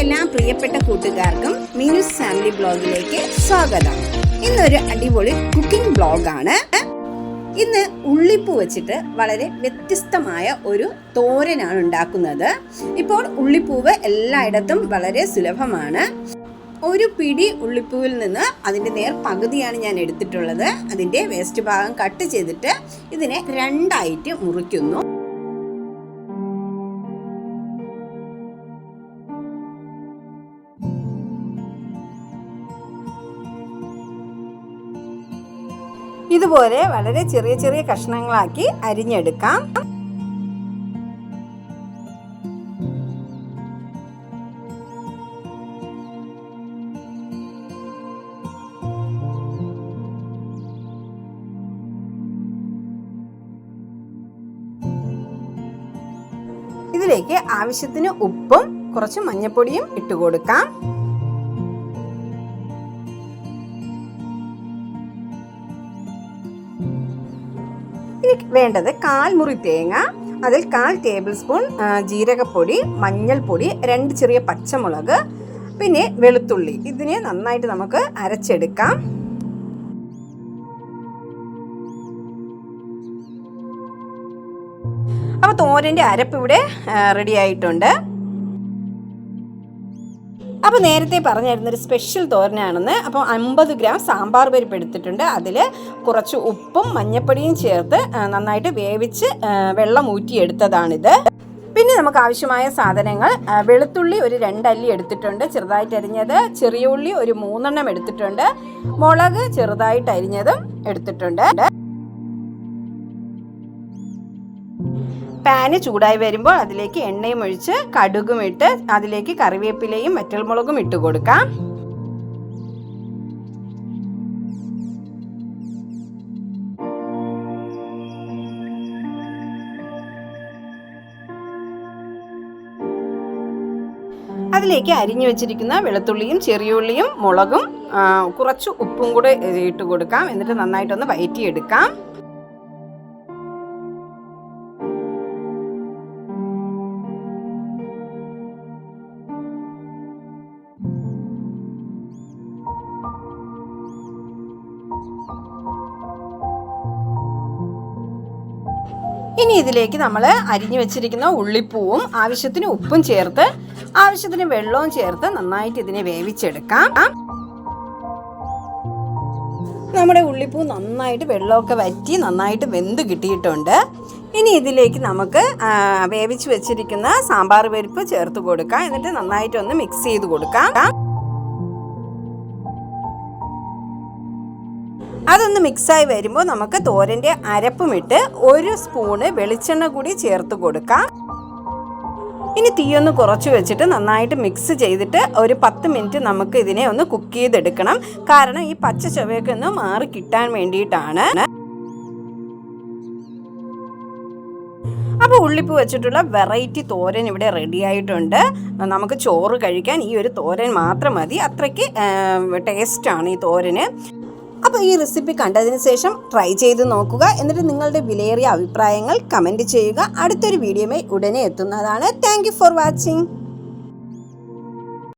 എല്ലാ പ്രിയപ്പെട്ട കൂട്ടുകാർക്കും മീനുസ് ഫാമിലി ബ്ലോഗിലേക്ക് സ്വാഗതം. ഇന്നൊരു അടിപൊളി കുക്കിംഗ് ബ്ലോഗാണ്. ഇന്ന് ഉള്ളിപ്പൂ വെച്ചിട്ട് വളരെ വ്യത്യസ്തമായ ഒരു തോരനാണ് ഉണ്ടാക്കുന്നത്. ഇപ്പോൾ ഉള്ളിപ്പൂവ് എല്ലായിടത്തും വളരെ സുലഭമാണ്. ഒരു പിടി ഉള്ളിപ്പൂവിൽ നിന്ന് അതിന്റെ നേർ പകുതിയാണ് ഞാൻ എടുത്തിട്ടുള്ളത്. അതിന്റെ വേസ്റ്റ് ഭാഗം കട്ട് ചെയ്തിട്ട് ഇതിനെ രണ്ടായിട്ട് മുറിക്കുന്നു. ഇതുപോലെ വളരെ ചെറിയ ചെറിയ കഷ്ണങ്ങളാക്കി അരിഞ്ഞെടുക്കാം. ഇതിലേക്ക് ആവശ്യത്തിന് ഉപ്പും കുറച്ച് മഞ്ഞൾപ്പൊടിയും ഇട്ട് കൊടുക്കാം ഇനി വേണ്ടത് കാൽ മുറി തേങ്ങ അതിൽ കാൽ ടേബിൾ സ്പൂൺ ജീരകപ്പൊടി മഞ്ഞൾപ്പൊടി രണ്ട് ചെറിയ പച്ചമുളക് പിന്നെ വെളുത്തുള്ളി. ഇതിനെ നന്നായിട്ട് നമുക്ക് അരച്ചെടുക്കാം. അപ്പോൾ തോരന്റെ അരപ്പ് ഇവിടെ റെഡി ആയിട്ടുണ്ട്. അപ്പോൾ നേരത്തെ പറഞ്ഞിരുന്ന ഒരു സ്പെഷ്യൽ തോരനാണെന്ന്. അപ്പോൾ അമ്പത് ഗ്രാം സാമ്പാർ പരിപ്പ് എടുത്തിട്ടുണ്ട്. അതിൽ കുറച്ച് ഉപ്പും മഞ്ഞപ്പൊടിയും ചേർത്ത് നന്നായിട്ട് വേവിച്ച് വെള്ളം ഊറ്റിയെടുത്തതാണിത്. പിന്നെ നമുക്ക് ആവശ്യമായ സാധനങ്ങൾ വെളുത്തുള്ളി ഒരു രണ്ടല്ലി എടുത്തിട്ടുണ്ട് ചെറുതായിട്ട് അരിഞ്ഞത്. ചെറിയ ഉള്ളി ഒരു മൂന്നെണ്ണം എടുത്തിട്ടുണ്ട്. മുളക് ചെറുതായിട്ട് അരിഞ്ഞതും എടുത്തിട്ടുണ്ട്. പാന് ചൂടായി വരുമ്പോൾ അതിലേക്ക് എണ്ണയും ഒഴിച്ച് കടുകും ഇട്ട് അതിലേക്ക് കറിവേപ്പിലയും വറ്റൽമുളകും ഇട്ട് കൊടുക്കാം. അതിലേക്ക് അരിഞ്ഞു വെച്ചിരിക്കുന്ന വെളുത്തുള്ളിയും ചെറിയുള്ളിയും മുളകും കുറച്ച് ഉപ്പും കൂടെ ഇട്ട് കൊടുക്കാം. എന്നിട്ട് നന്നായിട്ടൊന്ന് വയറ്റിയെടുക്കാം. ഇനി ഇതിലേക്ക് നമ്മൾ അരിഞ്ഞു വെച്ചിരിക്കുന്ന ഉള്ളിപ്പൂവും ആവശ്യത്തിന് ഉപ്പും ചേർത്ത് ആവശ്യത്തിന് വെള്ളവും ചേർത്ത് നന്നായിട്ട് ഇതിനെ വേവിച്ചെടുക്കാം. നമ്മുടെ ഉള്ളിപ്പൂ നന്നായിട്ട് വെള്ളമൊക്കെ വറ്റി നന്നായിട്ട് വെന്ത് കിട്ടിയിട്ടുണ്ട്. ഇനി ഇതിലേക്ക് നമുക്ക് വേവിച്ച് വെച്ചിരിക്കുന്ന സാമ്പാർ പരിപ്പ് ചേർത്ത് കൊടുക്കാം. എന്നിട്ട് നന്നായിട്ടൊന്ന് മിക്സ് ചെയ്ത് കൊടുക്കാം. അതൊന്ന് മിക്സായി വരുമ്പോൾ നമുക്ക് തോരന്റെ അരപ്പുമിട്ട് ഒരു സ്പൂണ് വെളിച്ചെണ്ണ കൂടി ചേർത്ത് കൊടുക്കാം. ഇനി തീയൊന്ന് കുറച്ച് വെച്ചിട്ട് നന്നായിട്ട് മിക്സ് ചെയ്തിട്ട് ഒരു പത്ത് മിനിറ്റ് നമുക്ക് ഇതിനെ ഒന്ന് കുക്ക് ചെയ്തെടുക്കണം. കാരണം ഈ പച്ച ചുവയൊക്കെ ഒന്ന് മാറി കിട്ടാൻ വേണ്ടിയിട്ടാണ്. അപ്പോൾ ഉള്ളിപ്പ് വെച്ചിട്ടുള്ള വെറൈറ്റി തോരൻ ഇവിടെ റെഡി ആയിട്ടുണ്ട്. നമുക്ക് ചോറ് കഴിക്കാൻ ഈ ഒരു തോരൻ മാത്രം മതി. അത്രയ്ക്ക് ടേസ്റ്റാണ് ഈ തോരന്. അപ്പോൾ ഈ റെസിപ്പി കണ്ടതിന് ശേഷം ട്രൈ ചെയ്ത് നോക്കുക. എന്നിട്ട് നിങ്ങളുടെ വിലയേറിയ അഭിപ്രായങ്ങൾ കമന്റ് ചെയ്യുക. അടുത്തൊരു വീഡിയോയുമായി ഉടനെ എത്തുന്നതാണ്. Thank for watching